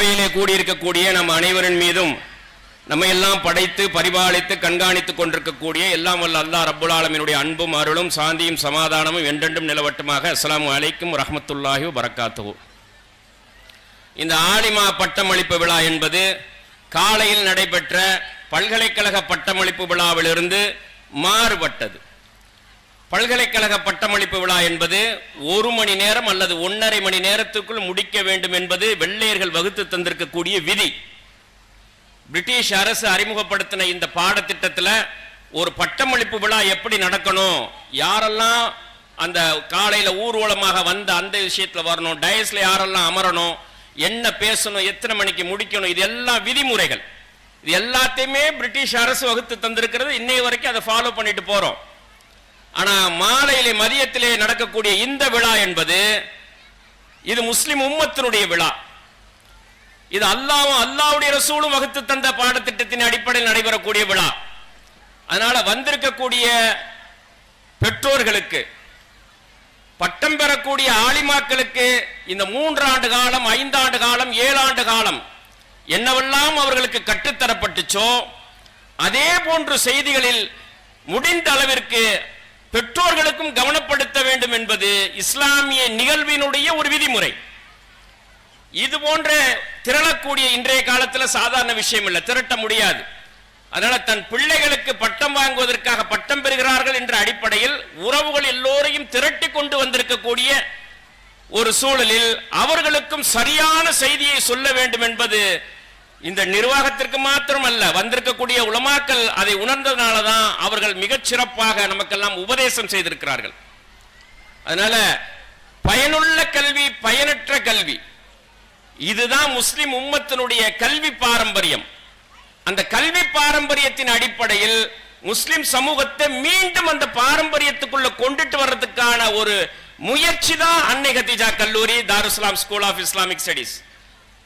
சபையிலே கூடியிருக்கக்கூடிய நம் அனைவரின் மீதும் நம்ம எல்லாம் படைத்து பரிபாலித்து கண்காணித்துக் கொண்டிருக்கக்கூடிய எல்லாம் வல்ல அல்லாஹ் ரப்புல் அன்பும் அருளும் சாந்தியும் சமாதானமும் என்றென்றும் நிலவட்டுமாக. அஸ்லாம் அலைக்கும் ரஹமத்துல்லாஹி வரக்காத்துவோம் இந்த ஆலிமா பட்டமளிப்பு விழா என்பது காலையில் நடைபெற்ற பல்கலைக்கழக பட்டமளிப்பு விழாவிலிருந்து மாறுபட்டது. பல்கலைக்கழக பட்டமளிப்பு விழா என்பது ஒரு மணி நேரம் அல்லது ஒன்றரை மணி நேரத்துக்குள் முடிக்க வேண்டும் என்பது வெள்ளையர்கள் வகுத்து தந்திருக்கக்கூடிய விதி. பிரிட்டிஷ் அரசு அறிமுகப்படுத்தின இந்த பாடத்திட்டத்தில் ஒரு பட்டமளிப்பு விழா எப்படி நடக்கணும் யாரெல்லாம் அந்த காலையில் ஊர்வலமாக வந்து அந்த விஷயத்தில் வரணும் டயஸில் யாரெல்லாம் அமரணும் என்ன பேசணும் எத்தனை மணிக்கு முடிக்கணும் இது எல்லாம் விதிமுறைகள். இது எல்லாத்தையுமே பிரிட்டிஷ் அரசு வகுத்து தந்திருக்கிறது. இன்னைய வரைக்கும் அதை ஃபாலோ பண்ணிட்டு போகிறோம் ஆனா மாலையிலே மதியத்திலே நடக்கக்கூடிய இந்த விழா என்பது இது முஸ்லிம் உம்மத்தினுடைய விழா. இது அல்லாவும் அல்லாவுடைய ரசூலும் வகுத்து தந்த பாடத்திட்டத்தின் அடிப்படையில் நடைபெறக்கூடிய விழா. அதனால வந்திருக்கக்கூடிய பெற்றோர்களுக்கு பட்டம் பெறக்கூடிய ஆலிமாக்களுக்கு இந்த மூன்று ஆண்டு காலம் ஐந்தாண்டு காலம் ஏழாண்டு காலம் என்னவெல்லாம் அவர்களுக்கு கற்றுத்தரப்பட்டுச்சோ அதே போன்று செய்திகளில் முடிந்த அளவிற்கு பெற்றோர்களுக்கும் கவனப்படுத்த வேண்டும் என்பது இஸ்லாமிய நிகழ்வினுடைய ஒரு விதிமுறை. இது போன்ற திரளக்கூடிய இன்றைய காலத்தில் சாதாரண விஷயம் இல்லை திரட்ட முடியாது. அதனால தன் பிள்ளைகளுக்கு பட்டம் வாங்குவதற்காக பட்டம் பெறுகிறார்கள் என்ற அடிப்படையில் உறவுகள் எல்லோரையும் திரட்டி கொண்டு வந்திருக்கக்கூடிய ஒரு சூழலில் அவர்களுக்கும் சரியான செய்தியை சொல்ல வேண்டும் என்பது இந்த நிர்வாகத்திற்கு மாத்திரமல்ல வந்திருக்கக்கூடிய உளமாக்கல் அதை உணர்ந்ததுனால தான் அவர்கள் மிகச் சிறப்பாக நமக்கெல்லாம் உபதேசம் செய்திருக்கிறார்கள். அதனால பயனுள்ள கல்வி பயனற்ற கல்வி. இதுதான் முஸ்லிம் உம்மத்தினுடைய கல்வி பாரம்பரியம். அந்த கல்வி பாரம்பரியத்தின் அடிப்படையில் முஸ்லிம் சமூகத்தை மீண்டும் அந்த பாரம்பரியத்துக்குள்ள கொண்டுட்டு வர்றதுக்கான ஒரு முயற்சி தான் அன்னை கத்திஜா கல்லூரி Darussalam school of Islamic studies.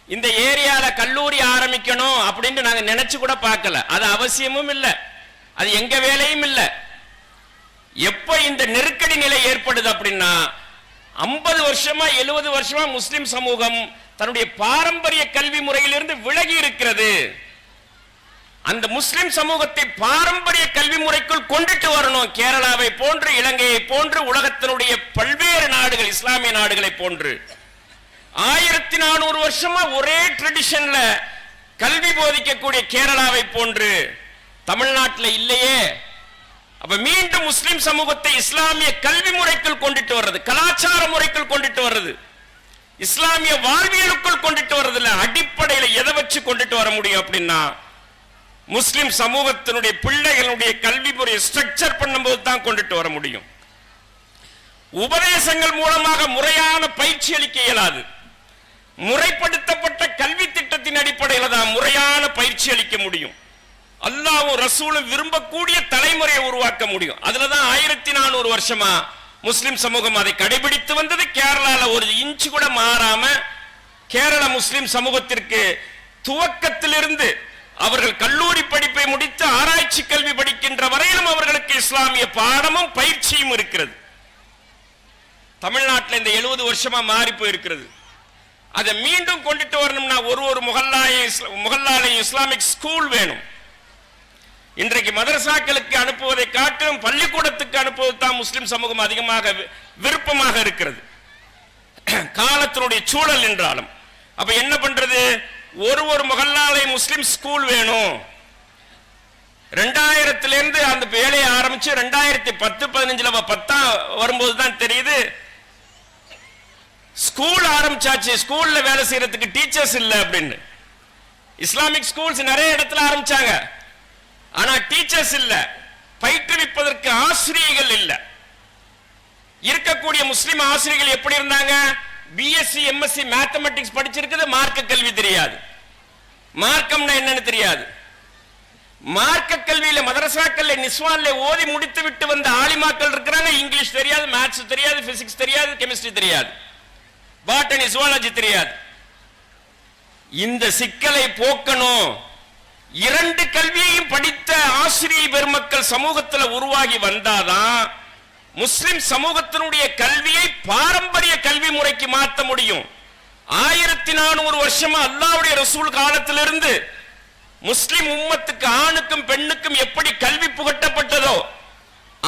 இந்த ஏரியால கல்லூரி ஆரம்பிக்கணும் அப்படின்னு நாங்க நினைச்சு கூட பார்க்கல. அது அவசியமும் இல்லை. அது எங்க வேலையும் இல்லை. எப்ப இந்த நெருக்கடி நிலை ஏற்படுது அப்படின்னா ஐம்பது வருஷமா எழுபது வருஷமா முஸ்லிம் சமூகம் தன்னுடைய பாரம்பரிய கல்வி முறையிலிருந்து விலகி இருக்கிறது. அந்த முஸ்லிம் சமூகத்தை பாரம்பரிய கல்வி முறைக்குள் கொண்டுட்டு வரணும். கேரளாவை போன்று இலங்கையை போன்று உலகத்தினுடைய பல்வேறு நாடுகள் இஸ்லாமிய நாடுகளை போன்று. ஆயிரத்தி நானூறு வருஷமா ஒரே ட்ரெடிஷன்ல கல்வி போதிக்கக்கூடிய கேரளாவை போன்று தமிழ்நாட்டில் இல்லையே. அப்ப மீண்டும் முஸ்லிம் சமூகத்தை இஸ்லாமிய கல்வி முறைக்குள் கொண்டுட்டு வர்றது கலாச்சார முறைக்குள் கொண்டுட்டு வர்றது இஸ்லாமிய வாழ்வியலுக்குள் கொண்டுட்டு வர்றதுல அடிப்படையில எதை வச்சு கொண்டுட்டு வர முடியும் அப்படின்னா முஸ்லிம் சமூகத்தினுடைய பிள்ளைகளுடைய கல்வி முறையை ஸ்ட்ரக்சர் பண்ணும்போது தான் கொண்டுட்டு வர முடியும். உபதேசங்கள் மூலமாக முறையான பயிற்சி அளிக்க இயலாது. முறைப்படுத்தப்பட்ட கல்வி திட்டத்தின் அடிப்படையில் தான் முறையான பயிற்சி அளிக்க முடியும். அல்லாவும் ரசூலும் விரும்பக்கூடிய தலைமுறையை உருவாக்க முடியும். அதுலதான் ஆயிரத்தி நானூறு வருஷமா முஸ்லிம் சமூகம் அதை கடைபிடித்து வந்தது. கேரளால ஒரு இன்ச்சு கூட மாறாம கேரள முஸ்லிம் சமூகத்திற்கு துவக்கத்திலிருந்து அவர்கள் கல்லூரி படிப்பை முடித்து ஆராய்ச்சி கல்வி படிக்கின்ற வரையிலும் அவர்களுக்கு இஸ்லாமிய பாடமும் பயிற்சியும் இருக்கிறது. தமிழ்நாட்டில் இந்த எழுபது வருஷமா மாறி போயிருக்கிறது. அதை மீண்டும் கொண்டுட்டு வரணும்னா ஒரு ஒரு முகல்லாயும் முகல்லாலையும் இஸ்லாமிக் ஸ்கூல் வேணும். இன்றைக்கு மதரசாக்களுக்கு அனுப்புவதை காட்டும் பள்ளிக்கூடத்துக்கு அனுப்புவது தான் முஸ்லிம் சமூகம் அதிகமாக விருப்பமாக இருக்கிறது. காலத்தினுடைய சூழல் என்றாலும். அப்ப என்ன பண்றது? ஒரு ஒரு முகல்லாலை முஸ்லிம் ஸ்கூல் வேணும். ரெண்டாயிரத்திலிருந்து அந்த வேலையை ஆரம்பிச்சு ரெண்டாயிரத்தி பத்து பதினஞ்சுல பத்தாம் வரும்போது தான் தெரியுது. ஸ்கூல் ஆரம்பிச்சாச்சு. ஸ்கூல்ல வேலை செய்யறதுக்கு டீச்சர்ஸ் இல்ல அப்படின்னு. இஸ்லாமிக் ஸ்கூல்ஸ் நிறைய இடத்துல ஆரம்பிச்சாங்க. ஆனா டீச்சர்ஸ் இல்ல. பயிற்றுவிப்பதற்கு ஆசிரியர்கள் இல்ல. இருக்கக்கூடிய முஸ்லிம் ஆசிரியர்கள் எப்படி இருந்தாங்க? பிஎஸ்சி எம்எஸ்சி மேத்தமெட்டிக்ஸ் படிச்சிருக்குது. மார்க்க கல்வி தெரியாது. மார்க்கம்னா என்னன்னு தெரியாது. மார்க்க கல்வியில மதரசாக்கள்ல நிஸ்வான்ல ஓதி முடித்து விட்டு வந்த ஆலிமாக்கள் இருக்கிறாங்க. இங்கிலீஷ் தெரியாது மேத்ஸ் தெரியாது பிசிக்ஸ் தெரியாது கெமிஸ்ட்ரி தெரியாது. பாட்டனி சுவாலஜி தெரியாது. இந்த சிக்கலை போக்கணும். இரண்டு கல்வியையும் படித்த ஆசிரிய பெருமக்கள் சமூகத்தில் உருவாகி வந்தாதான் முஸ்லிம் சமூகத்தினுடைய கல்வியை பாரம்பரிய கல்வி முறைக்கு மாற்ற முடியும். ஆயிரத்தி நானூறு வருஷமா அல்லாவுடைய ரசூல் காலத்திலிருந்து முஸ்லிம் உம்மத்துக்கு ஆணுக்கும் பெண்ணுக்கும் எப்படி கல்வி புகட்டப்பட்டதோ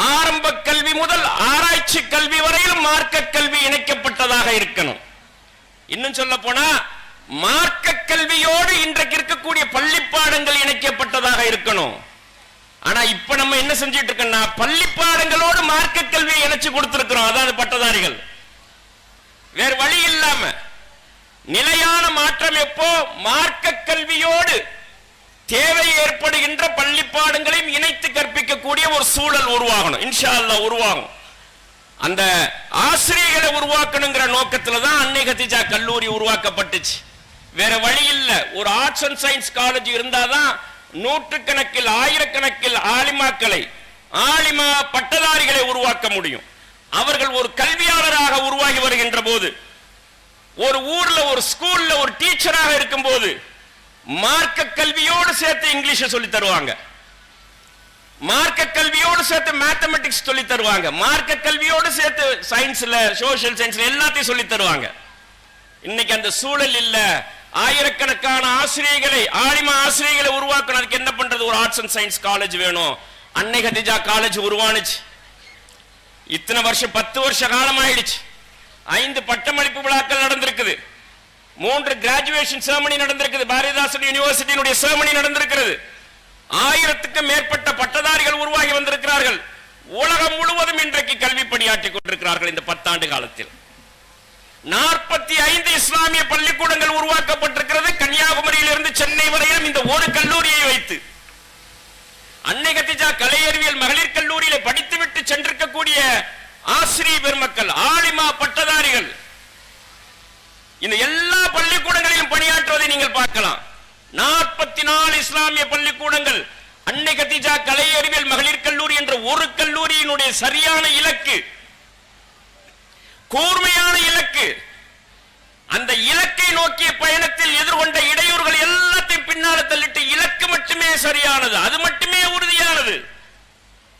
ஆரம்ப கல்வி முதல் ஆராய்ச்சி கல்வி வரையிலும் மார்க்க கல்வி இணைக்கப்பட்டதாக இருக்கணும். இன்னும் சொல்ல போனா மார்க்க கல்வியோடு இன்றைக்கு இருக்கக்கூடிய பள்ளி பாடங்கள் இணைக்கப்பட்டதாக இருக்கணும். ஆனா இப்ப நம்ம என்ன செஞ்சிட்டு இருக்கோம்னா பள்ளி பாடங்களோடு மார்க்க கல்வியை இணைச்சு கொடுத்திருக்கிறோம். அதாவது பட்டதாரிகள். வேறு வழி இல்லாம நிலையான மாற்றம் எப்போ மார்க்க கல்வியோடு தேவை ஏற்படுகின்ற பள்ளி பாடங்களையும் இணைத்து கற்பிக்கக்கூடிய ஒரு சூழல் உருவாகணும். இன்ஷா உருவாகும். அந்த ஆசிரியர்களை உருவாக்கணுங்கிற நோக்கத்துல தான் அன்னை கத்திஜா கல்லூரி உருவாக்கப்பட்டுச்சு. வேற வழி இல்லை. ஒரு ஆர்ட்ஸ் அண்ட் சயின்ஸ் காலேஜ் இருந்தாதான் நூற்றுக்கணக்கில் ஆயிரக்கணக்கில் ஆலிமாக்களை ஆலிமா பட்டதாரிகளை உருவாக்க முடியும். அவர்கள் ஒரு கல்வியாளராக உருவாகி வருகின்ற போது ஒரு ஊர்ல ஒரு ஸ்கூல்ல ஒரு டீச்சராக இருக்கும்போது மார்க்க கல்வியோடு சேர்த்து இங்கிலீஷ சொல்லி தருவாங்க. மார்க்க கல்வியோடு சேர்த்து மேத்தமெட்டிக்ஸ் சொல்லி தருவாங்க. மார்க்க கல்வியோடு சேர்த்து சயின்ஸ்ல சோசியல் சயின்ஸ்ல எல்லாத்தையும் சொல்லி தருவாங்க. இன்னைக்கு அந்த சூழல் இல்ல. ஆயிரக்கணக்கான ஆசிரியர்களை ஆழிம ஆசிரியர்களை உருவாக்கணும். அதுக்கு என்ன பண்றது? ஒரு ஆர்ட்ஸ் அண்ட் சயின்ஸ் காலேஜ் வேணும். அன்னை கதிஜா காலேஜ் உருவானுச்சு. இத்தனை வருஷம் பத்து வருஷ காலம் ஆயிடுச்சு ஐந்து பட்டமளிப்பு விழாக்கள் நடந்திருக்குது. மூன்று கிராஜுவேஷன் செரமனி நடந்திருக்குது. பாரதிதாசன் யூனிவர்சிட்டியினுடைய செரமனி நடந்திருக்கிறது. ஆயிரத்துக்கும் மேற்பட்ட பட்டதாரிகள் உருவாகி வந்திருக்கிறார்கள். உலகம் முழுவதும் இன்றைக்கு கல்வி பணியாற்றிக் கொண்டிருக்கிறார்கள் இந்த பத்தாண்டு காலத்தில். நாற்பத்தி ஐந்து இஸ்லாமிய பள்ளிக்கூடங்கள் உருவாக்கப்பட்டிருக்கிறது. கன்னியாகுமரியில் இருந்து சென்னை வரையிலும் இந்த ஒரு கல்லூரியை வைத்து. அன்னை கத்திஜா கலை அறிவியல் மகளிர் கல்லூரியில படித்துவிட்டு சென்றிருக்கக்கூடிய ஆசிரிய பெருமக்கள் ஆலிமா பட்டதாரிகள் இந்த எல்லா பள்ளிக்கூடங்களையும் பணியாற்றுவதை நீங்கள் பார்க்கலாம். நாற்பத்தி நாலு இஸ்லாமிய பள்ளிக்கூடங்கள் அன்னை கத்திஜா கலை அறிவியல் மகளிர் கல்லூரி என்ற ஒரு கல்லூரியினுடைய சரியான இலக்கு கூர்மையான இலக்கு அந்த இலக்கை நோக்கிய பயணத்தில் எதிர்கொண்ட இடையூறுகள் எல்லாத்தையும் பின்னால தள்ளிட்டு இலக்கு மட்டுமே சரியானது அது மட்டுமே உறுதியானது.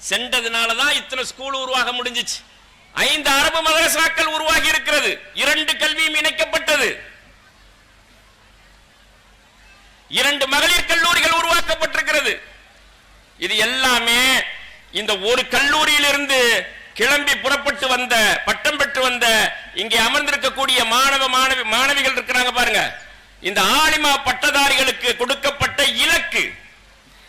சென்றதுனாலதான் இத்தனை ஸ்கூல் உருவாக முடிஞ்சிச்சு. ஐந்து அரபு மதரசாக்கள் உருவாகி இருக்கிறது. இரண்டு கல்வியும் இணைக்கப்பட்டது. இரண்டு மகளிர் கல்லூரிகள் உருவாக்கப்பட்டிருக்கிறது. இது எல்லாமே இந்த ஒரு கல்லூரியிலிருந்து கிளம்பி புறப்பட்டு வந்த பட்டம் பெற்று வந்த இங்கே அமர்ந்திருக்கக்கூடிய மாணவ மாணவி மாணவிகள் இருக்கிறாங்க பாருங்க. இந்த ஆலிமா பட்டதாரிகளுக்கு கொடுக்கப்பட்ட இலக்கு.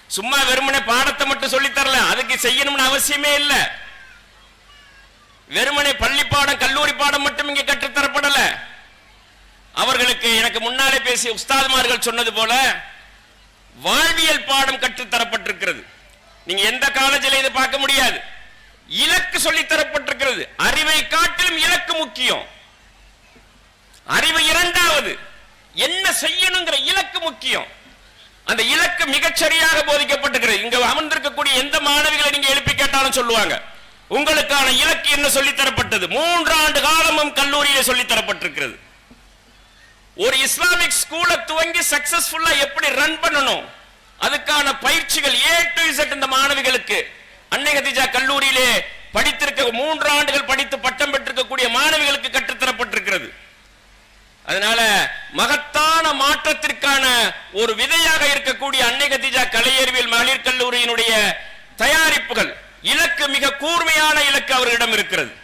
சும்மா வெறுமனே பாடத்தை மட்டும் சொல்லி தரல. அதுக்கு செய்யணும்னு அவசியமே இல்ல. வெறுமனை பள்ளி பாடம் கல்லூரி பாடம் மட்டும் இங்கே கற்றுத்தரப்படல. அவர்களுக்கு எனக்கு முன்னாலே பேசிய உஸ்தாதுமார்கள் சொன்னது போல வாழ்வியல் பாடம் கற்றுத்தரப்பட்டிருக்கிறது. நீங்க எந்த காலேஜில் இதை பார்க்க முடியாது. இலக்கு சொல்லித் தரப்பட்டிருக்கிறது. அறிவை காட்டிலும் இலக்கு முக்கியம். அறிவு இரண்டாவது என்ன செய்யணுங்கிற இலக்கு முக்கியம். அந்த இலக்கு மிகச்சரியாக போதிக்கப்பட்டிருக்கிறது. இங்க அமர்ந்திருக்கக்கூடிய எந்த மாணவிகளை நீங்க எழுப்பி கேட்டாலும் சொல்லுவாங்க. உங்களுக்கான இலக்கு என்ன சொல்லித் தரப்பட்டது மூன்றாண்டு காலமும் கல்லூரியில் சொல்லித்தரப்பட்டிருக்கிறது. ஒரு இஸ்லாமிக் ஸ்கூலை துவங்கி சக்சஸ்ஃபுல்லா எப்படி ரன் பண்ணணும்? அதுக்கான பயிற்சிகள் ஏ டு இசட் இந்த மாணவிகளுக்கு. அன்னை கதிஜா கல்லூரியிலே படித்திருக்க மூன்று ஆண்டுகள் படித்து பட்டம் பெற்றிருக்கக்கூடிய மாணவிகளுக்கு கற்றுத்தரப்பட்டிருக்கிறது. அதனால மகத்தான மாற்றத்திற்கான ஒரு விதையாக இருக்கக்கூடிய அன்னை கதிஜா கலையறிவியல் மகளிர் கல்லூரியினுடைய தயாரிப்புகள் இலக்கு மிக கூர்மையான இலக்கு அவர்களிடம் இருக்கிறது.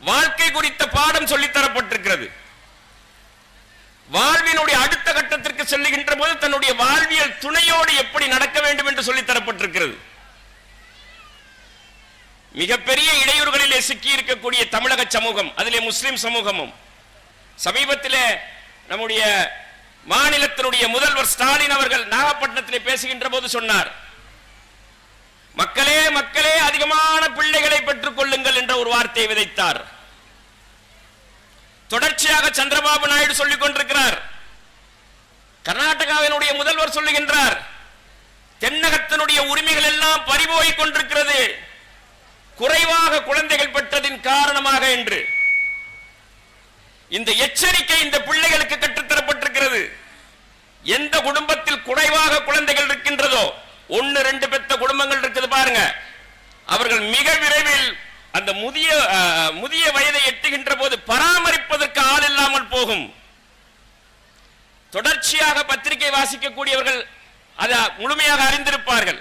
வாழ்க்கை குறித்த பாடம் சொல்லித்தரப்பட்டிருக்கிறது. வாழ்வினுடைய அடுத்த கட்டத்திற்கு செல்லுகின்ற போது தன்னுடைய வாழ்வியல் துணையோடு எப்படி நடக்க வேண்டும் என்று சொல்லித்தரப்பட்டிருக்கிறது. மிகப்பெரிய இடையூறுகளிலே சிக்கி இருக்கக்கூடிய தமிழக சமூகம் அதிலே முஸ்லிம் சமூகமும் சமீபத்திலே நம்முடைய மாநிலத்தினுடைய முதல்வர் ஸ்டாலின் அவர்கள் நாகப்பட்டினத்திலே பேசுகின்ற போது சொன்னார் மக்களே மக்களே அதிகமான பிள்ளைகளை பெற்றுக் கொள்ளுங்கள் என்ற ஒரு வார்த்தையை விதைத்தார். தொடர்ச்சியாக சந்திரபாபு நாயுடு சொல்லிக் கொண்டிருக்கிறார். கர்நாடகாவினுடைய முதல்வர் சொல்லுகின்றார் தென்னகத்தினுடைய உரிமைகள் எல்லாம் பறிபோய் கொண்டிருக்கிறது. குறைவாக குழந்தைகள் பெற்றதின் காரணமாக என்று. இந்த எச்சரிக்கை இந்த பிள்ளைகளுக்கு கற்றுத்தரப்பட்டிருக்கிறது. எந்த குடும்பத்தில் குறைவாக குழந்தைகள் இருக்கின்றதோ ஒன்னு ரெண்டு பெத்த குடும்பங்கள் இருக்குது பாருங்க. அவர்கள் மிக விரைவில் அந்த முதிய முதிய வயதை எட்டுகின்ற போது பராமரிப்பதற்கு ஆள் இல்லாமல் போகும். தொடர்ச்சியாக பத்திரிகை வாசிக்கக்கூடியவர்கள் அதை முழுமையாக அறிந்திருப்பார்கள்.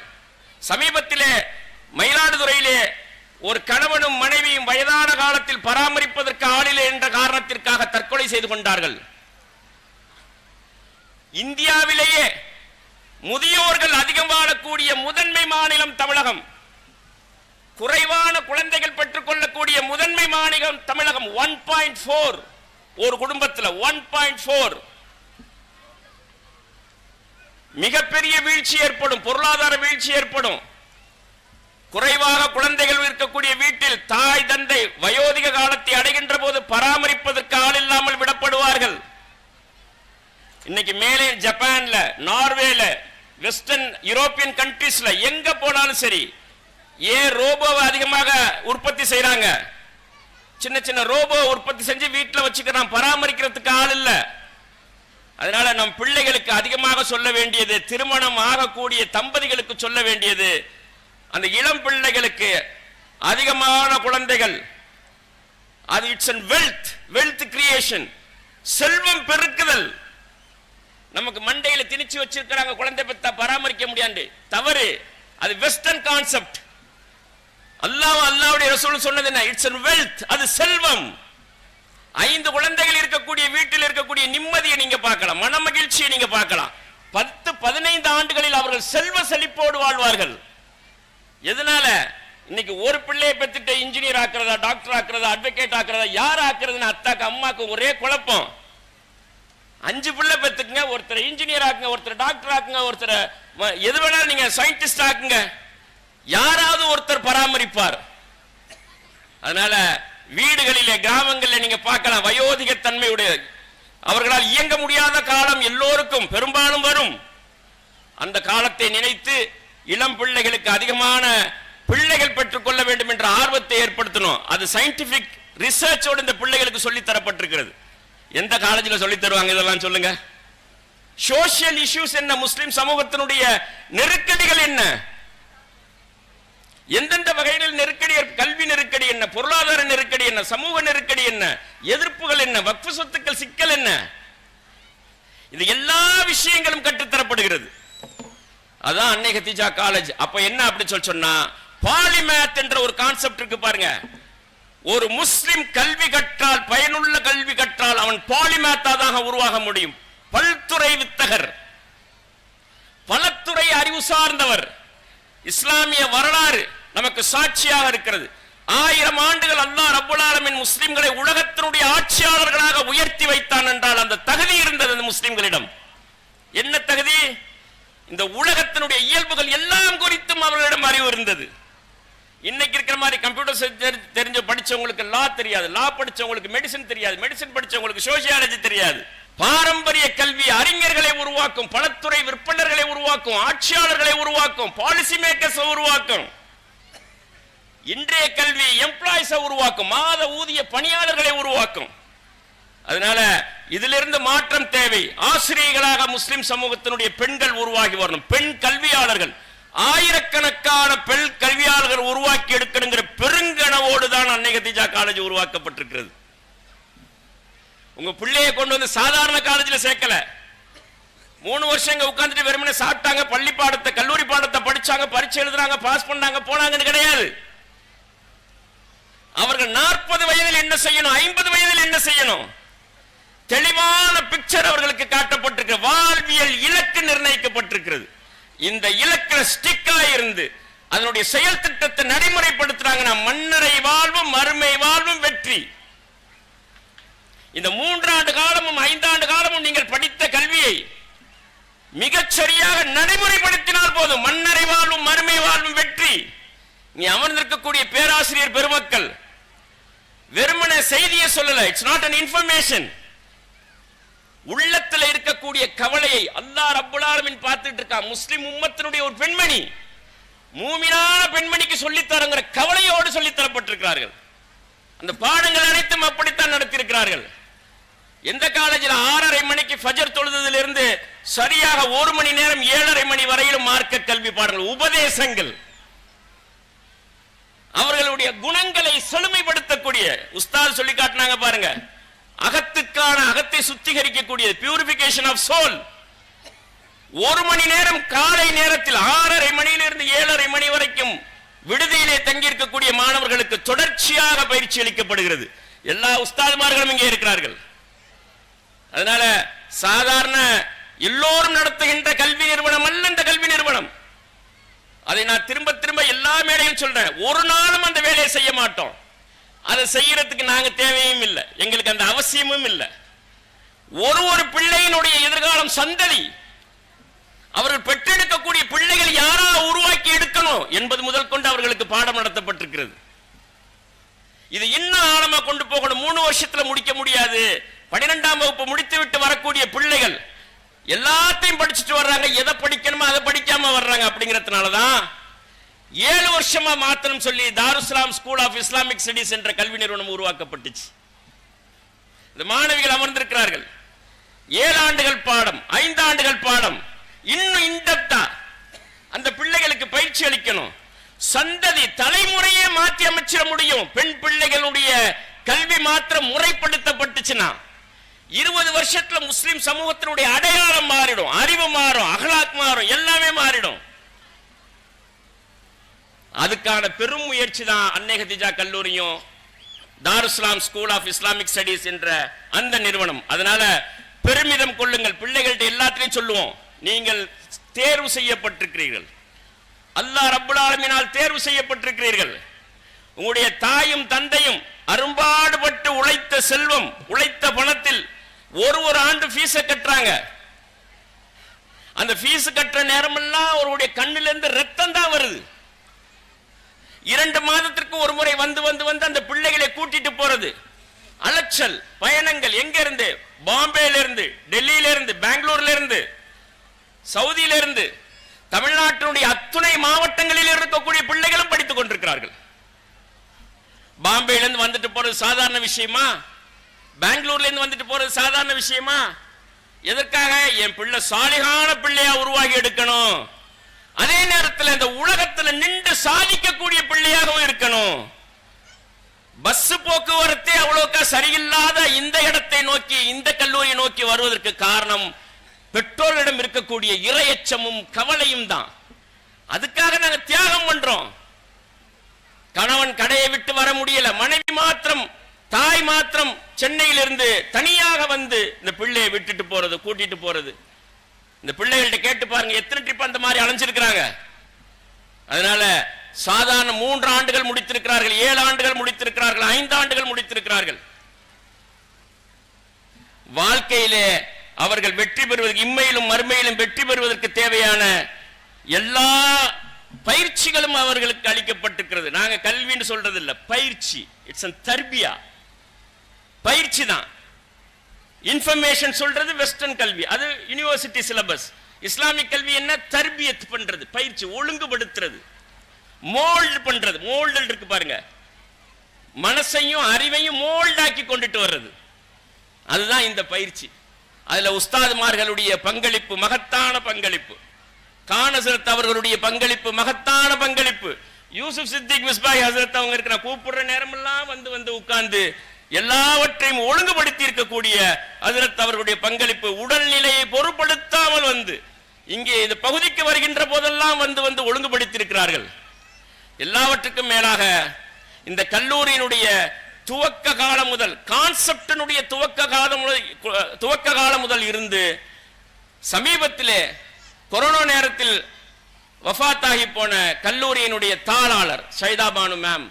சமீபத்திலே மயிலாடுதுறையிலே ஒரு கணவனும் மனைவியும் வயதான காலத்தில் பராமரிப்பதற்கு ஆளில்லை என்ற காரணத்திற்காக தற்கொலை செய்து கொண்டார்கள். இந்தியாவிலேயே முதியோர்கள் அதிகம் வாழக்கூடிய முதன்மை மாநிலம் தமிழகம். குறைவான குழந்தைகள் பெற்றுக்கொள்ளக்கூடிய முதன்மை மாநிலம் தமிழகம். ஒன் பாயிண்ட் ஃபோர் ஒரு குடும்பத்தில் ஒன் பாயிண்ட் ஃபோர் மிகப்பெரிய வீழ்ச்சி ஏற்படும். பொருளாதார வீழ்ச்சி ஏற்படும். குறைவாக குழந்தைகள் இருக்கக்கூடிய வீட்டில் தாய் தந்தை வயோதிக காலத்தை அடைகின்ற போது பராமரிப்பதற்கு ஆள் இல்லாமல் விடப்படுவார்கள். இன்னைக்கு மேலே ஜப்பான்ல நார்வேல வெஸ்டர்ன் யூரோப்பியன் கண்ட்ரீஸ்ல எங்க போனாலும் சரி ஏன் ரோபோவை அதிகமாக உற்பத்தி செய்யறாங்க சின்ன சின்ன ரோபோ உற்பத்தி செஞ்சு வீட்டில் வச்சுக்கிறான் பராமரிக்கிறதுக்கு ஆள் இல்லை. அதனால நம் பிள்ளைகளுக்கு அதிகமாக சொல்ல வேண்டியது திருமணம் ஆகக்கூடிய தம்பதிகளுக்கு சொல்ல வேண்டியது அந்த இளம் பிள்ளைகளுக்கு அதிகமான குழந்தைகள். அது it's and wealth wealth creation செல்வம் பெருக்குதல். நமக்கு மண்டையில திணிச்சு வச்சிருக்கிறாங்க குழந்தை பெத்தா பராமரிக்க முடியாது தவறு. அது வெஸ்டர்ன் கான்செப்ட் அல்லாஹ் அல்லாவுடைய ரசூல் சொன்னது என்ன? இட்ஸ் அன் வெல்த் அது செல்வம். ஐந்து குழந்தைகள் இருக்கக்கூடிய வீட்டில் இருக்கக்கூடிய நிம்மதியை நீங்க பார்க்கலாம். மன மகிழ்ச்சியை நீங்க பார்க்கலாம். பத்து பதினைந்து ஆண்டுகளில் அவர்கள் செல்வ செழிப்போடு வாழ்வார்கள். எதனால? இன்னைக்கு ஒரு பிள்ளையை பெற்றுட்டு இன்ஜினியர் ஆக்குறதா டாக்டர் ஆக்குறதா அட்வொகேட் ஆக்குறதா யார் ஆக்குறதுன்னு அத்தாக்கு அம்மாக்கு ஒரே குழப்பம். அஞ்சு பிள்ளை பெற்றுக்குங்க ஒருத்தர் இன்ஜினியர் ஆக்குங்க ஒருத்தர் டாக்டர் ஆக்குங்க ஒருத்தர் எது வேணாலும் நீங்க சயின்டிஸ்ட் ஆக்குங்க. யாராவது ஒருத்தர் பராமரிப்பார். அதனால வீடுகளிலே கிராமங்களில் நீங்க பார்க்கலாம் வயோதிக தன்மையுடைய அவர்களால் இயங்க முடியாத காலம் எல்லோருக்கும் பெரும்பாலும் வரும். அந்த காலத்தை நினைத்து இளம் பிள்ளைகளுக்கு அதிகமான பிள்ளைகள் பெற்றுக்கொள்ள வேண்டும் என்ற ஆர்வத்தை ஏற்படுத்தணும். அது சயின்டிபிக் ரிசர்ச்சோடு இந்த பிள்ளைகளுக்கு சொல்லி தரப்பட்டிருக்கிறது. எந்த காலேஜில் சொல்லி தருவாங்க இதெல்லாம் சொல்லுங்க? சோசியல் இஷ்யூஸ் என்ன? முஸ்லிம் சமூகத்தினுடைய நெருக்கடிகள் என்ன? எந்தெந்த வகையில் நெருக்கடி கல்வி நெருக்கடி என்ன? பொருளாதார நெருக்கடி என்ன? சமூக நெருக்கடி என்ன? எதிர்ப்புகள் என்ன? வக்ஃபு சொத்துக்கள் சிக்கல் என்ன? இது எல்லா விஷயங்களும் கற்றுத்தரப்படுகிறது அதான் அன்னை தீஜா காலேஜ் அப்ப என்ன அப்படி சொல்லி சொன்னா பாலிமேத் என்ற ஒரு கான்செப்ட் இருக்கு பாருங்க. ஒரு முஸ்லிம் கல்வி கற்றால் பயனுள்ள கல்வி கற்றால் அவன் பாலிமேத்தாதாக உருவாக முடியும். பல்துறை வித்தகர். பலத்துறை அறிவு சார்ந்தவர். இஸ்லாமிய வரலாறு நமக்கு சாட்சியாக இருக்கிறது. ஆயிரம் ஆண்டுகள் அல்லாஹ் ரப்பல் முஸ்லிம்களை உலகத்தினுடைய ஆட்சியாளர்களாக உயர்த்தி வைத்தான் என்றால் அந்த தகுதி இருந்தது அந்த முஸ்லிம்களிடம். என்ன தகுதி? இந்த உலகத்தினுடைய இயல்புகள் எல்லாம் குறித்தும் அவர்களிடம் அறிவு இருந்தது. இன்னைக்கு இருக்கிற மாதிரி கம்ப்யூட்டர் தெரிஞ்ச படிச்சவங்களுக்கு லா தெரியாது. லா படிச்சவங்களுக்கு மெடிசன் தெரியாது. மெடிசன் படிச்சவங்களுக்கு சோசியாலஜி தெரியாது. பாரம்பரிய கல்வி அறிஞர்களை உருவாக்கும் பலத்துறை விற்பனர்களை உருவாக்கும் ஆட்சியாளர்களை உருவாக்கும் பாலிசி மேக்கர்ஸ் உருவாக்கும். இன்றைய கல்வி எம்ப்ளாயிஸ உருவாக்கும் மாத ஊதிய பணியாளர்களை உருவாக்கும். அதனால இதிலிருந்து மாற்றம் தேவை. ஆசிரியர்களாக முஸ்லிம் சமூகத்தினுடைய பெண்கள் உருவாகி வரணும். பெண் கல்வியாளர்கள். ஆயிரக்கணக்கான பெண் கல்வியாளர்கள் உருவாக்கி எடுக்கணுங்கிற பெருங்கனவோடு தான் அன்னை கத்திஜா காலேஜ் உருவாக்கப்பட்டிருக்கிறது. உங்க பிள்ளையை கொண்டு வந்து சாதாரண காலேஜில் சேர்க்கல. மூணு வருஷம் இங்க உட்கார்ந்துட்டு வெறுமனே சாப்பிட்டாங்க பள்ளி பாடத்தை கல்லூரி பாடத்தை படிச்சாங்க பரீட்சை எழுதுறாங்க பாஸ் பண்ணாங்க போனாங்கன்னு கிடையாது. அவர்கள் நாற்பது வயதில் என்ன செய்யணும் ஐம்பது வயதில் என்ன செய்யணும்? தெளிவான பிக்சர் அவர்களுக்கு காட்டப்பட்டிருக்கு. வாழ்வியல் இலக்கு நிர்ணயிக்கப்பட்டிருக்கிறது. இந்த இலக்கில் ஸ்டிக்கா இருந்து அதனுடைய செயல் திட்டத்தை நடைமுறைப்படுத்துறாங்கன்னா மண்ணறை வாழ்வும் மறுமை வாழ்வும் வெற்றி. இந்த மூன்றாண்டு காலமும் ஐந்தாண்டு காலமும் நீங்கள் படித்த கல்வியை மிகச் சரியாக நடைமுறைப்படுத்தினால் போதும். மண்ணறை வாழ்வும் மறுமை வாழ்வும் வெற்றி. நீ அமர்ந்திருக்கக்கூடிய பேராசிரியர் பெருமக்கள் வெறுமனே செய்தியை சொல்லல. இட்ஸ் நாட் அன் இன்ஃபர்மேஷன் உள்ளத்துல இருக்கக்கூடிய கவலையை அல்லாஹ் ரப்புல் பார்த்துட்டு இருக்கா. முஸ்லிம் உம்மத்தினுடைய ஒரு பெண்மணி மூமினான பெண்மணிக்கு சொல்லித்தரங்கிற கவலையோடு சொல்லித்தரப்பட்டிருக்கிறார்கள். அந்த பாடங்கள் அனைத்தும் அப்படித்தான் நடத்தியிருக்கிறார்கள். எந்த காலேஜில் ஆறரை மணிக்கு ஃபஜர் தொழுதிலிருந்து சரியாக ஒரு மணி நேரம் ஏழரை மணி வரையிலும் மார்க்க கல்வி பாடங்கள் உபதேசங்கள். அவர்களுடைய குணங்களை செழுமைப்படுத்தக்கூடிய உஸ்தாத் சொல்லி காட்டினாங்க பாருங்க. அகத்துக்கான அகத்தை சுத்திகரிக்கக்கூடியது. பியூரிபிகேஷன் ஆஃப் சோல் ஒரு மணி நேரம் காலை நேரத்தில் ஆறரை மணியிலிருந்து ஏழரை மணி வரைக்கும் விடுதியிலே தங்கியிருக்கக்கூடிய மாணவர்களுக்கு தொடர்ச்சியாக பயிற்சி அளிக்கப்படுகிறது. எல்லா உஸ்தாதுமார்களும் இங்கே இருக்கிறார்கள். அதனால சாதாரண எல்லோரும் நடத்துகின்ற கல்வி நிறுவனம் அல்ல இந்த கல்வி நிறுவனம். அதை நான் திரும்ப திரும்ப எல்லா மேடையும் சொல்றேன். ஒரு நாளும் அந்த வேலையை செய்ய மாட்டோம். அதை செய்யறதுக்கு நாங்க தேவையும் இல்லை. எங்களுக்கு அந்த அவசியமும் இல்லை. ஒரு ஒரு பிள்ளையினுடைய எதிர்காலம் சந்ததி. அவர்கள் பெற்றெடுக்கக்கூடிய பிள்ளைகள் யாரா உருவாக்கி எடுக்கணும் என்பது முதல் கொண்டு அவர்களுக்கு பாடம் நடத்தப்பட்டிருக்கிறது. இது இன்னும் ஆழமா கொண்டு போகணும். மூணு வருஷத்துல முடிக்க முடியாது. பன்னிரெண்டாம் வகுப்பு முடித்து விட்டு வரக்கூடிய பிள்ளைகள் எல்லாத்தையும் படிச்சுட்டு வர்றாங்க. எதை படிக்கணுமோ அதை படிக்காம வர்றாங்க அப்படிங்கறதுனாலதான் ஏழு வருஷமா மாத்திரம் சொல்லி Darussalam school of Islamic studies என்ற கல்வி நிறுவனம் உருவாக்கப்பட்டுச்சு. இந்த மாணவிகள் அமர்ந்திருக்கிறார்கள். ஏழு ஆண்டுகள் பாடம் ஐந்து ஆண்டுகள் பாடம். இன்னும் இன்டெப்தா அந்த பிள்ளைகளுக்கு பயிற்சி அளிக்கணும். சந்ததி தலைமுறையே மாற்றி அமைச்சிட முடியும். பெண் பிள்ளைகளுடைய கல்வி மாத்திரம் முறைப்படுத்தப்பட்டுச்சுன்னா இருபது வருஷத்துல முஸ்லிம் சமூகத்தினுடைய அடையாளம் மாறிடும் அறிவு மாறும் அகலாக் மாறும் எல்லாமே மாறிடும். அதுக்கான பெரும் முயற்சி தான் அன்னை ஹதிஜா கல்லூரியும் Darussalam school of Islamic studies என்ற அந்த நிறுவனம். அதனால பெருமிதம் கொள்ளுங்கள். பிள்ளைகள்ட்ட எல்லாத்திலையும் சொல்லுவோம். நீங்கள் தேர்வு செய்யப்பட்டிருக்கிறீர்கள். அல்லாஹ் ரப்புல் ஆலமினால் தேர்வு செய்யப்பட்டிருக்கிறீர்கள். உங்களுடைய தாயும் தந்தையும் அரும்பாடுபட்டு உழைத்த செல்வம் உழைத்த பணத்தில் ஒரு ஒரு ஆண்டு ஃபீஸை கட்டுறாங்க. அந்த ஃபீஸ் கட்டுற நேரமெல்லாம் அவருடைய கண்ணிலிருந்து ரத்தம் தான் வருது. இரண்டு மாதத்திற்கு ஒரு முறை வந்து வந்து வந்து அந்த பிள்ளைகளை கூட்டிட்டு போறது. அலைச்சல் பயணங்கள் எங்க இருந்து பாம்பேல இருந்து டெல்லியில இருந்து பெங்களூர்ல இருந்து சவுதியில இருந்து தமிழ்நாட்டினுடைய அத்துணை மாவட்டங்களில் இருக்கக்கூடிய பிள்ளைகளும் படித்துக் கொண்டிருக்கிறார்கள். பாம்பேல இருந்து வந்துட்டு போறது சாதாரண விஷயமா? பெங்களூர்ல இருந்து வந்துட்டு போறது சாதாரண விஷயமா? எதற்காக? என் பிள்ளை சாலிகான பிள்ளையா உருவாகி எடுக்கணும். அதே நேரத்தில் இந்த உலகத்துல நின்று சாதிக்கக்கூடிய பிள்ளையாகவும் இருக்கணும். பஸ் போக்குவரத்தே அவ்வளோக்கா சரியில்லாத இந்த இடத்தை நோக்கி இந்த கல்லூரியை நோக்கி வருவதற்கு காரணம் பெற்றோரிடம் இருக்கக்கூடிய இரையச்சமும் கவலையும் தான். அதுக்காக நாங்கள் தியாகம் பண்றோம். கணவன் கடையை விட்டு வர முடியல. மனைவி மாத்திரம் தாய் மாத்திரம் சென்னையிலிருந்து தனியாக வந்து இந்த பிள்ளையை விட்டுட்டு போறது கூட்டிட்டு போறது. இந்த பிள்ளைகள்கிட்ட கேட்டு பாருங்க எத்தனை ட்ரிப் அந்த மாதிரி அலைஞ்சிருக்கிறாங்க. அதனால சாதாரண மூன்று ஆண்டுகள் முடித்திருக்கிறார்கள் ஏழு ஆண்டுகள் முடித்திருக்கிறார்கள் ஐந்து ஆண்டுகள் முடித்திருக்கிறார்கள். வாழ்க்கையிலே அவர்கள் வெற்றி பெறுவதற்கு இம்மையிலும் மறுமையிலும் வெற்றி பெறுவதற்கு தேவையான எல்லா பயிற்சிகளும் அவர்களுக்கு அளிக்கப்பட்டிருக்கிறது. நாங்க கல்வின்னு சொல்றது இல்ல பயிற்சி. இட்ஸ் அன் தர்பியா பயிற்சி தான். இன்ஃபர்மேஷன் சொல்றது வெஸ்டர்ன் கல்வி. அது யுனிவர்சிட்டி சிலபஸ் இஸ்லாமிக் கல்வி என்ன? தர்பியத் பண்றது பயிற்சி ஒழுங்குபடுத்துறது. மோல்டு பண்றது. மோல்டு இருக்கு பாருங்க. மனசையும் அறிவையும் மோல்டாக்கி கொண்டுட்டு வர்றது. அதுதான் இந்த பயிற்சி. அதுல உஸ்தாதுமார்களுடைய பங்களிப்பு மகத்தான பங்களிப்பு. கானசரத் அவர்களுடைய பங்களிப்பு மகத்தான பங்களிப்பு. யூசுப் சித்திக் மிஸ்பாய் ஹசரத் அவங்க இருக்கிற கூப்பிடுற நேரமெல்லாம் வந்து வந்து உட்கார்ந்து எல்லாவற்றையும் ஒழுங்குபடுத்தி இருக்கக்கூடிய ஹசரத் அவர்களுடைய பங்களிப்பு உடல்நிலையை பொருட்படுத்தாமல் வந்து இங்கே இந்த பகுதிக்கு வருகின்ற போதெல்லாம் வந்து வந்து ஒழுங்குபடுத்தி இருக்கிறார்கள் எல்லாவற்றுக்கும் மேலாக இந்த கல்லூரியினுடைய துவக்க காலம் முதல் கான்செப்டினுடைய துவக்க காலம் முதல் துவக்க காலம் முதல் இருந்து சமீபத்திலே கொரோனா நேரத்தில் வஃத்தாகி போன கல்லூரியினுடைய தாளாளர் சைதா பானு மேம்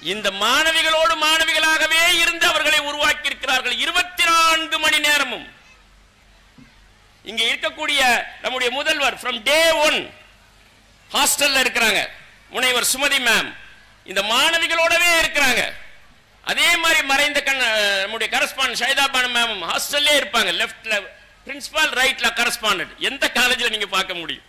இந்த மாணவிகளோடு மாணவிகளாகவே இருந்து அவர்களை உருவாக்கி இருக்கிறார்கள் இருபத்தி நான்கு மணி நேரமும். இங்க இருக்கக்கூடிய நம்முடைய முதல்வர் ஃப்ரம் டே ஒன் ஹாஸ்டல்ல இருக்கிறாங்க. முனைவர் சுமதி மேம் இந்த மாணவிகளோடவே இருக்கிறாங்க. அதே மாதிரி மறைந்த கண் நம்முடைய கரஸ்பாண்ட் ஷைதாபான் மேம் ஹாஸ்டல்லே இருப்பாங்க. லெஃப்ட்ல பிரின்சிபால் ரைட்ல கரஸ்பாண்ட் எந்த காலேஜில் நீங்க பார்க்க முடியும்?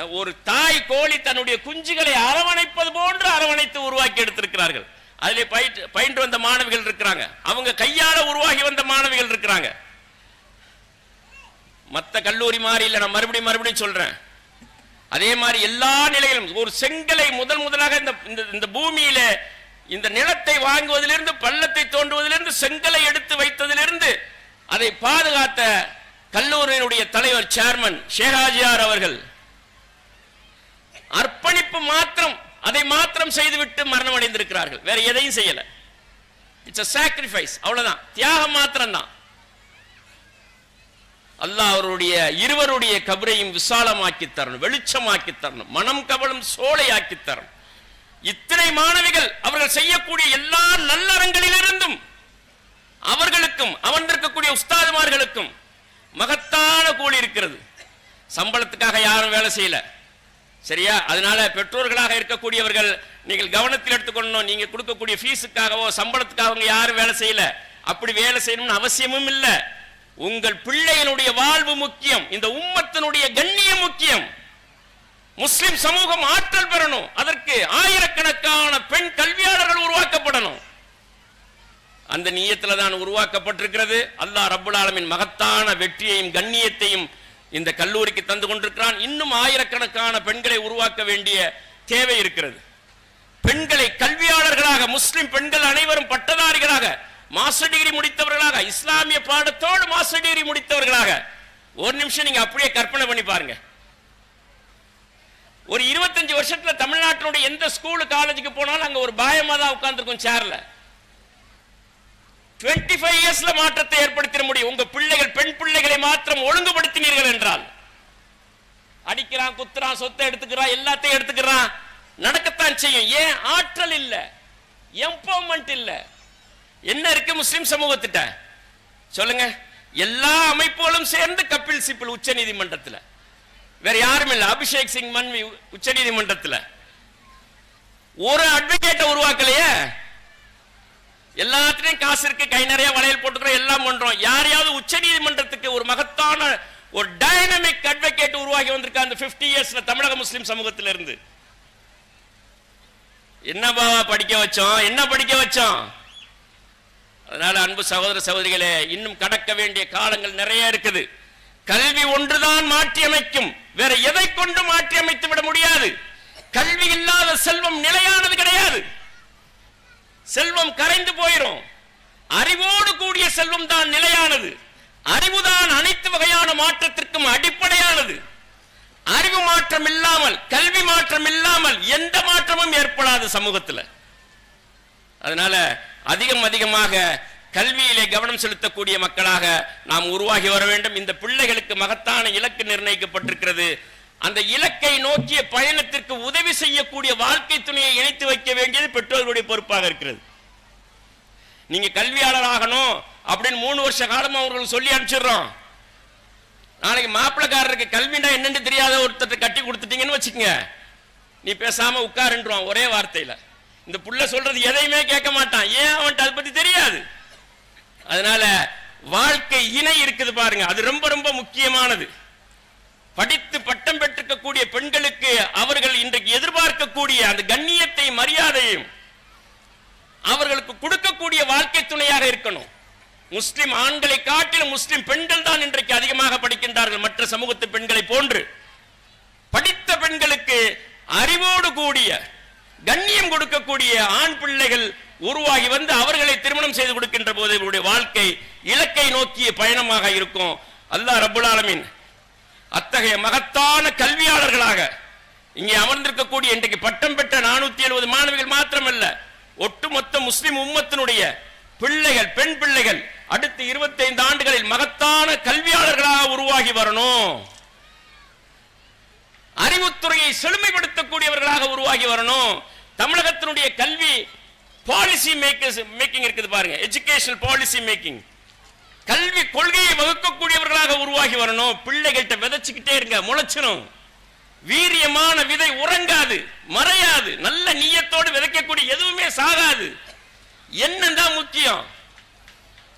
ஒரு தாய் கோழி தன்னுடைய குஞ்சுகளை அரவணைப்பது போன்று அரவணைத்து உருவாக்கி எடுத்திருக்கிறார்கள். அதில் பயிற்று பயின்று வந்த மாணவிகள் இருக்கிறாங்க. அவங்க கையால உருவாகி வந்த மாணவிகள் இருக்கிறாங்க. மற்ற கல்லூரி மாதிரி இல்லை நான் மறுபடியும் மறுபடியும் சொல்றேன். அதே மாதிரி எல்லா நிலையிலும் ஒரு செங்கலை முதல் முதலாக இந்த இந்த- இந்த பூமியில இந்த நிலத்தை வாங்குவதிலிருந்து பள்ளத்தை தோன்றுவதிலிருந்து செங்கலை எடுத்து வைத்ததிலிருந்து அதை பாதுகாத்த கல்லூரியினுடைய தலைவர் சேர்மன் ஷேகாஜியார் அவர்கள் அர்ப்பணிப்பு மாத்திரம் அதை மாத்திரம் செய்துவிட்டு மரணம் அடைந்திருக்கிறார்கள் வேற எதையும் செய்யல. இட்ஸ் அ சாக்ரிஃபைஸ் அவ்வளவுதான். தியாகம் மாத்திரம் தான் அல்லாஹ் அவருடைய இருவருடைய கபரையும் விசாலமாக்கி தரணும் வெளிச்சமாக்கி தரணும் மனம் கவலும் சோலையாக்கி தரணும். இத்தனை மாணவிகள் அவர்கள் செய்யக்கூடிய எல்லா நல்லறங்களிலிருந்தும் அவர்களுக்கும் அமர்ந்திருக்கக்கூடிய உஸ்தாதுமார்களுக்கும் மகத்தான கூலி இருக்கிறது. சம்பளத்துக்காக யாரும் வேலை செய்யல. சரியா? அதனால பெற்றோர்களாக இருக்கக்கூடியவர்கள் நீங்கள் கவனத்தில் எடுத்துக்கொள்ளணும். நீங்க கொடுக்கக்கூடிய ஃபீஸுக்காகவோ சம்பளத்துக்காக யாரும் வேலை செய்யல. அப்படி வேலை செய்யணும்னு அவசியமும் இல்ல. உங்கள் பிள்ளையனுடைய வாழ்வு முக்கியம். இந்த உம்மத்தினுடைய கண்ணியம் முக்கியம். முஸ்லிம் சமூகம் ஆற்றல் பெறணும். அதற்கு ஆயிரக்கணக்கான பெண் கல்வியாளர்கள் உருவாக்கப்படணும். அந்த நீயத்தில் தான் உருவாக்கப்பட்டிருக்கிறது. அல்லாஹ் ரபுல் ஆலமின் மகத்தான வெற்றியையும் கண்ணியத்தையும் இந்த கல்லூரிக்கு தந்து கொண்டிருக்கிறான். இன்னும் ஆயிரக்கணக்கான பெண்களை உருவாக்க வேண்டிய தேவை இருக்கிறது. பெண்களை கல்வியாளர்களாக முஸ்லிம் பெண்கள் அனைவரும் பட்டதாரிகளாக மாஸ்டர் டிகிரி முடித்தவர்களாக இஸ்லாமிய பாடத்தோடு மாஸ்டர் டிகிரி முடித்தவர்களாக ஒரு நிமிஷம் நீங்க அப்படியே கற்பனை பண்ணி பாருங்க. ஒரு இருபத்தஞ்சு வருஷத்துல தமிழ்நாட்டினுடைய எந்த ஸ்கூல் காலேஜுக்கு போனாலும் அங்க ஒரு பாயமா தான் உட்கார்ந்துருக்கும் சேர்ல 25 ஃபைவ் இயர்ஸ்ல மாற்றத்தை ஏற்படுத்திட முடியும். உங்க பிள்ளைகள் பெண் பிள்ளைகளை மாத்திரம் ஒழுங்குபடுத்தினீர்கள் என்றால். அடிக்கிறான் குத்துறான் சொத்தை எடுத்துக்கிறான் எல்லாத்தையும் எடுத்துக்கிறான். நடக்கத்தான் செய்யும். ஏன்? ஆற்றல் இல்ல. எம்பவர்மெண்ட் இல்ல. என்ன இருக்கு முஸ்லிம் சமூகத்திட்ட? சொல்லுங்க. எல்லா அமைப்புகளும் சேர்ந்து கபில் சிப்பிள் உச்ச நீதிமன்றத்தில் வேற யாரும் இல்லை. அபிஷேக் சிங் மன்வி உச்ச நீதிமன்றத்தில் ஒரு அட்வொகேட்டை உருவாக்கலையே? எல்லாத்துலயும் காசு இருக்கு கை நிறைய வளையல் போட்டுக்கிறோம் எல்லாம் பண்றோம். யாரையாவது உச்ச நீதிமன்றத்துக்கு ஒரு மகத்தான ஒரு டைனமிக் அட்வொகேட் உருவாகி வந்திருக்க அந்த 50 இயர்ஸ்ல தமிழக முஸ்லிம் சமூகத்தில இருந்து என்னப்பா படிக்க வச்சோம்? என்ன படிக்க வச்சோம்? அதனால அன்பு சகோதர சகோதரிகளே இன்னும் கடக்க வேண்டிய காலங்கள் நிறைய இருக்குது. கல்வி ஒன்றுதான் மாற்றியமைக்கும். வேற எதை கொண்டு மாற்றியமைத்து விட முடியாது. கல்வி இல்லாத செல்வம் நிலையானது கிடையாது. செல்வம் கரைந்து போயிரும். அறிவோடு கூடிய செல்வம் தான் நிலையானது. அறிவுதான் அனைத்து வகையான மாற்றத்திற்கும் அடிப்படையானது. அறிவு மாற்றம் இல்லாமல் கல்வி மாற்றம் இல்லாமல் எந்த மாற்றமும் ஏற்படாது சமூகத்தில். அதனால அதிகம் அதிகமாக கல்வியிலே கவனம் செலுத்தக்கூடிய மக்களாக நாம் உருவாகி வர வேண்டும். இந்த பிள்ளைகளுக்கு மகத்தான இலக்கு நிர்ணயிக்கப்பட்டிருக்கிறது. அந்த இலக்கை நோக்கிய பயணத்திற்கு உதவி செய்யக்கூடிய வாழ்க்கை துணையை இணைத்து வைக்க வேண்டியது பெற்றோர்களுடைய பொறுப்பாக இருக்கிறது. நீங்க கல்வியாளர் ஆகணும் அப்படின்னு மூணு வருஷ காலம் அவர்கள் சொல்லி அனுப்பிச்சிடுறோம். நாளைக்கு மாப்பிள்ளக்காரருக்கு கல்வினா என்னன்னு தெரியாத ஒருத்தர் கட்டி கொடுத்துட்டீங்கன்னு வச்சுக்கோங்க. நீ பேசாம உட்காருன்றான் ஒரே வார்த்தையில. இந்த புள்ள சொல்றது எதையுமே கேட்க மாட்டான். ஏன் அவன்கிட்ட அதை பத்தி தெரியாது? அதனால வாழ்க்கை இணை இருக்குது பாருங்க. அது ரொம்ப ரொம்ப முக்கியமானது. படித்து பட்டம் பெற்றிருக்கக்கூடிய பெண்களுக்கு அவர்கள் இன்றைக்கு எதிர்பார்க்கக்கூடிய அந்த கண்ணியத்தை மரியாதையும் அவர்களுக்கு கொடுக்கக்கூடிய வாழ்க்கை துணையாக இருக்கணும். முஸ்லிம் ஆண்களை காட்டிலும் முஸ்லிம் பெண்கள் தான் இன்றைக்கு அதிகமாக படிக்கின்றார்கள். மற்ற சமூகத்து பெண்களை போன்று படித்த பெண்களுக்கு அறிவோடு கூடிய கண்ணியம் கொடுக்கக்கூடிய ஆண் பிள்ளைகள் உருவாகி வந்து அவர்களை திருமணம் செய்து கொடுக்கின்ற போது இவருடைய வாழ்க்கை இலக்கை நோக்கிய பயணமாக இருக்கும். அல்லாஹ் ரபுல் ஆலமீன் அத்தகைய மகத்தான கல்வியாளர்களாக இங்கே அமர்ந்திருக்கக்கூடிய இன்றைக்கு பட்டம் பெற்ற நானூத்தி எழுபது மாணவிகள் மாத்திரமல்ல ஒட்டுமொத்த முஸ்லிம் உம்மத்தினுடைய பிள்ளைகள் பெண் பிள்ளைகள் அடுத்த 25 ஆண்டுகளில் மகத்தான கல்வியாளர்களாக உருவாகி வரணும். அறிவுத்துறையை செழுமைப்படுத்தக்கூடியவர்களாக உருவாகி வரணும். தமிழகத்தினுடைய கல்வி பாலிசி மேக்கர்ஸ் மேக்கிங் இருக்குது பாருங்க எஜுகேஷனல் பாலிசி மேக்கிங் கல்வி கொள்கையை வகுக்கக்கூடியவர்களாக உருவாகி வரணும். பிள்ளைகள்கிட்ட விதைச்சுக்கிட்டே இருங்க முளைச்சிரும். வீரியமான விதை உறங்காது மறையாது. நல்ல நீயத்தோடு விதைக்கக்கூடிய எதுவுமே சாகாது. எண்ணம் தான் முக்கியம்.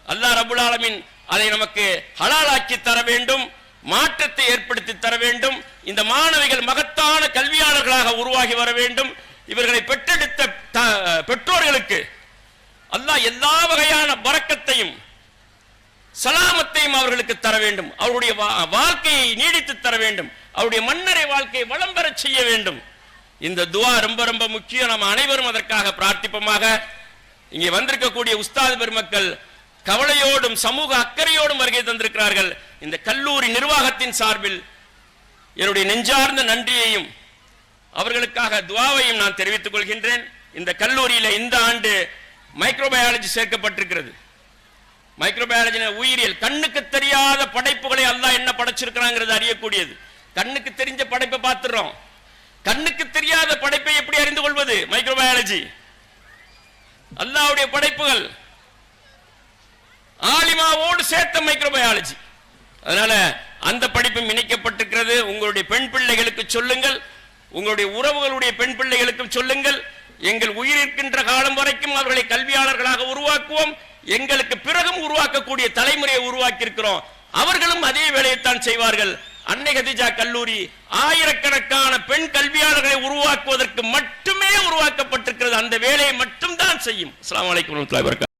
அல்லாஹ் ரபுல் ஆலமின் அதை நமக்கு ஹலாலாக்கி தர வேண்டும் மாற்றத்தை ஏற்படுத்தி தர வேண்டும். இந்த மாணவிகள் மகத்தான கல்வியாளர்களாக உருவாகி வர வேண்டும். இவர்களை பெற்றெடுத்த த- பெற்றோர்களுக்கு அல்லாஹ் எல்லா வகையான பறக்கத்தையும் சலாமத்தையும் அவர்களுக்கு தர வேண்டும். அவருடைய வா- வாழ்க்கையை நீடித்து தர வேண்டும். அவருடைய மன்னரை வாழ்க்கையை வளம் பெற செய்ய வேண்டும். இந்த துவா ரொம்ப ரொம்ப முக்கியம். நம்ம அனைவரும் அதற்காக பிரார்த்திப்போமாக. இங்கே வந்திருக்கக்கூடிய உஸ்தாத் பெருமக்கள் கவலையோடும் சமூக அக்கறையோடும் வருகை தந்திருக்கிறார்கள். இந்த கல்லூரி நிர்வாகத்தின் சார்பில் என்னுடைய நெஞ்சார்ந்த நன்றியையும் அவர்களுக்காக துவாவையும் நான் தெரிவித்துக் கொள்கின்றேன். இந்த கல்லூரியில இந்த ஆண்டு மைக்ரோபயாலஜி சேர்க்கப்பட்டிருக்கிறது. மைக்ரோபயாலஜி உயிரியல் கண்ணுக்கு தெரியாத படைப்புகளை அல்லாஹ் என்ன படைச்சிருக்கிறாங்கிறது அறியக்கூடியது. கண்ணுக்கு தெரிஞ்ச படைப்பை பார்த்துறோம் கண்ணுக்கு தெரியாத படைப்பை எப்படி அறிந்து கொள்வது? மைக்ரோபயாலஜி அல்லாவுடைய படைப்புகள். ஆலிமாவோடு சேர்த்த மைக்ரோபயாலஜி அதனால அந்த படிப்பும் இணைக்கப்பட்டிருக்கிறது. உங்களுடைய பெண் பிள்ளைகளுக்கு சொல்லுங்கள். உங்களுடைய உறவுகளுடைய பெண் பிள்ளைகளுக்கும் சொல்லுங்கள். எங்கள் உயிர் இருக்கின்ற காலம் வரைக்கும் அவர்களை கல்வியாளர்களாக உருவாக்குவோம். எங்களுக்கு பிறகும் உருவாக்கக்கூடிய தலைமுறையை உருவாக்கி இருக்கிறோம் அவர்களும் அதே வேலையைத்தான் செய்வார்கள். அன்னை கதிஜா கல்லூரி ஆயிரக்கணக்கான பெண் கல்வியாளர்களை உருவாக்குவதற்கு மட்டுமே உருவாக்கப்பட்டிருக்கிறது. அந்த வேலையை மட்டும்தான் செய்யும். அஸ்லாம் வலைக்கம் வரமத்துல